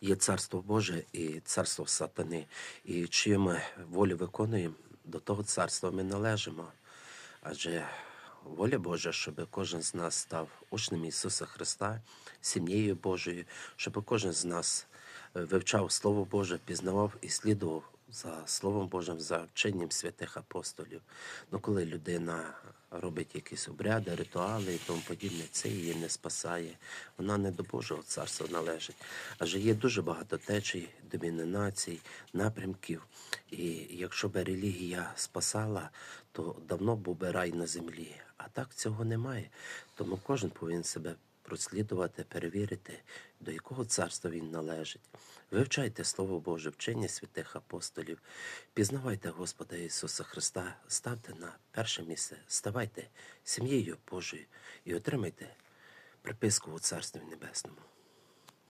є царство Боже і царство сатани. І чию ми волю виконуємо, до того царства ми належимо. Адже воля Божа, щоб кожен з нас став учнем Ісуса Христа, сім'єю Божою, щоб кожен з нас е, вивчав Слово Боже, пізнавав і слідував за Словом Божим, за вченням святих апостолів. Ну, коли людина робить якісь обряди, ритуали і тому подібне, це її не спасає. Вона не до Божого царства належить. Адже є дуже багато течій, домінацій, напрямків. І якщо б релігія спасала, то давно був би рай на землі. А так цього немає. Тому кожен повинен себе прослідувати, перевірити, до якого царства він належить. Вивчайте Слово Боже, вчення святих апостолів, пізнавайте Господа Ісуса Христа, ставте на перше місце, ставайте сім'єю Божою і отримайте приписку у Царстві Небесному.